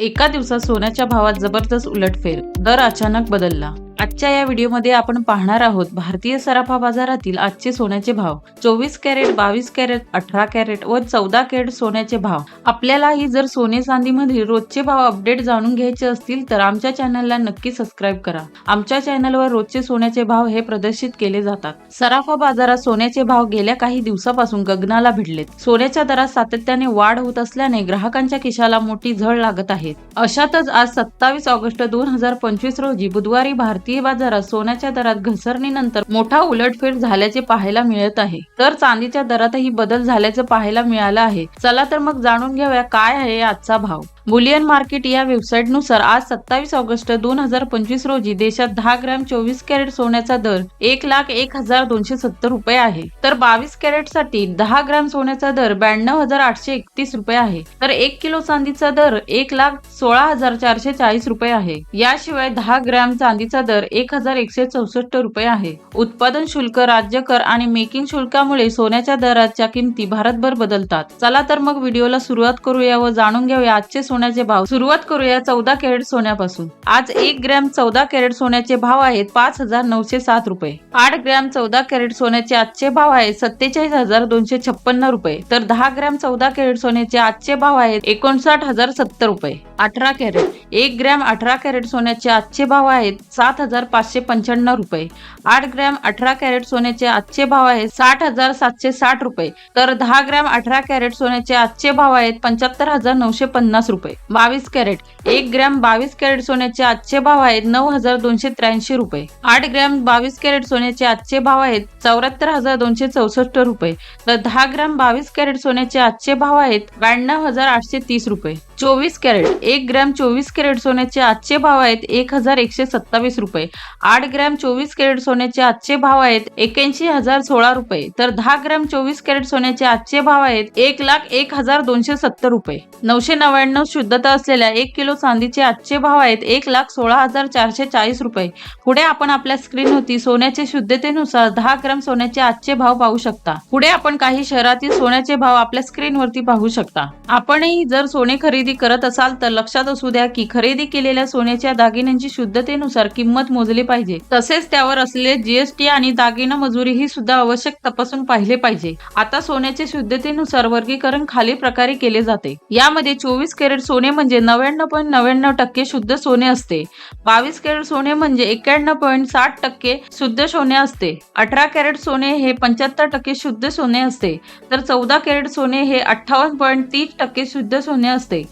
एका दिवसात सोन्याच्या भावात जबरदस्त उलटफेर. दर अचानक बदलला. आजच्या या व्हिडिओमध्ये आपण पाहणार आहोत भारतीय सराफा बाजारातील आजचे सोन्याचे भाव. चोवीस कॅरेट बावीस कॅरेट अठरा कॅरेट व चौदा कॅरेट सोन्याचे भाव. आपल्यालाही जर सोने चांदीमधील रोजचे भाव अपडेट जाणून घ्यायचे असतील तर आमच्या चॅनलला नक्की सबस्क्राईब करा. आमच्या चॅनलवर रोजचे सोन्याचे भाव हे प्रदर्शित केले जातात. सराफा बाजारात सोन्याचे भाव गेल्या काही दिवसापासून गगनाला भिडलेत. सोन्याच्या दरात सातत्याने वाढ होत असल्याने ग्राहकांच्या खिशाला मोठी झळ लागत आहे. अशातच आज सत्तावीस ऑगस्ट दोन हजार पंचवीस रोजी बुधवारी भारतीय बाजारात सोन्याच्या दरात घसरणीनंतर मोठा उलटफेर झाल्याचे पाहायला मिळत आहे. तर चांदीच्या दरातही बदल झाल्याचं पाहायला मिळालं आहे. चला तर मग जाणून घेऊया काय आहे आजचा भाव. बुलियन मार्केट या वेबसाईटनुसार आज सत्तावीस ऑगस्ट दोन हजार पंचवीस रोजी देशात दहा ग्रॅम चोवीस कॅरेट सोन्याचा दर एक लाख एक हजार दोनशे सत्तर रुपये आहे. तर बावीस कॅरेटसाठी दहा ग्रॅम सोन्याचा दर ब्याण्णव हजार आठशे एकतीस रुपये आहे. तर एक किलो चांदीचा दर एक लाख सोळा हजार चारशे चाळीस रुपये आहे. याशिवाय दहा ग्रॅम चांदीचा दर एक हजार एकशे चौसष्ट रुपये आहे. उत्पादन शुल्क राज्य कर आणि मेकिंग शुल्कामुळे सोन्याच्या दराच्या किमती भारतभर बदलतात. चला तर मग व्हिडिओला सुरुवात करूया व जाणून घेऊया आजचे सोन्याचे भाव. सुरुवात करूया चौदा कॅरेट सोन्यापासून. आज एक ग्रॅम चौदा कॅरेट सोन्याचे भाव आहेत पाच हजार नऊशे सात रुपये. आठ ग्रॅम चौदा कॅरेट सोन्याचे आजचे भाव आहेत सत्तेचाळीस हजार दोनशे छप्पन्न रुपये. तर दहा ग्रॅम चौदा कॅरेट सोन्याचे आजचे भाव आहेत एकोणसाठ हजार सत्तर रुपये. अठरा कॅरेट. एक ग्रॅम अठरा कॅरेट सोन्याचे आजचे भाव आहेत सात हजार पाचशे पंच्याण्णव रुपये. आठ ग्रॅम अठरा कॅरेट सोन्याचे आजचे भाव आहेत साठ हजार सातशे साठ रुपये. तर दहा ग्रॅम अठरा कॅरेट सोन्याचे आजचे भाव आहेत पंच्याहत्तर हजार नऊशे पन्नास रुपये. बावीस कॅरेट. एक ग्रॅम बावीस कॅरेट सोन्याचे आजचे भाव आहेत नऊ हजार दोनशे त्र्याऐंशी रुपये. आठ ग्रॅम बावीस कॅरेट सोन्याचे आजचे भाव आहेत चौऱ्याहत्तर हजार दोनशे चौसष्ट रुपये. तर दहा ग्रॅम बावीस कॅरेट सोन्याचे आजचे भाव आहेत ब्याण्णव हजार आठशे तीस रुपये. चोवीस कॅरेट एक ग्रॅम चोवीस कॅरेट सोन्याचे आजचे भाव आहेत एक हजार एकशे सत्तावीस रुपये. आठ ग्रॅम चोवीस कॅरेट सोन्याचे आजचे भाव आहेत एक्याऐंशी हजार सोळा रुपये. तर दहा ग्रॅम चोवीस कॅरेट सोन्याचे आजचे भाव आहेत एक लाख एक हजार दोनशे सत्तर रुपये. नऊशे नव्याण्णव शुद्धता असलेल्या एक किलो चांदीचे आजचे भाव आहेत एक लाख सोळा हजार चारशे चाळीस रुपये. पुढे आपण आपल्या स्क्रीनवरती सोन्याचे शुद्धतेनुसार दहा ग्रॅम सोन्याचे आजचे भाव पाहू शकता. पुढे आपण काही शहरातील सोन्याचे भाव आपल्या स्क्रीनवरती पाहू शकता. आपणही जर सोने खरेदी करत असाल तर लक्षात असू द्या की खरेदी केलेल्या सोन्याच्या दागिन्यांची शुद्धतेनुसार किंमत मोजली पाहिजे. तसेच त्यावर असलेले जीएसटी आणि दागिना मजुरी ही सुद्धा आवश्यक तपासून पाहिले पाहिजे. आता सोन्याच्या शुद्धतेनुसार वर्गीकरण खाली प्रकारे केले जाते. यामध्ये चोवीस कॅरेट सोने म्हणजे नव्याण्णव पॉईंट नव्याण्णव टक्के शुद्ध सोने असते. बावीस कॅरेट सोने म्हणजे एक्याण्णव पॉईंट साठ टक्के शुद्ध सोने असते. अठरा कॅरेट सोने हे पंच्याहत्तर टक्के शुद्ध सोने असते. तर चौदा कॅरेट सोने हे अठ्ठावन्न पॉईंट तीस टक्के शुद्ध सोने असते.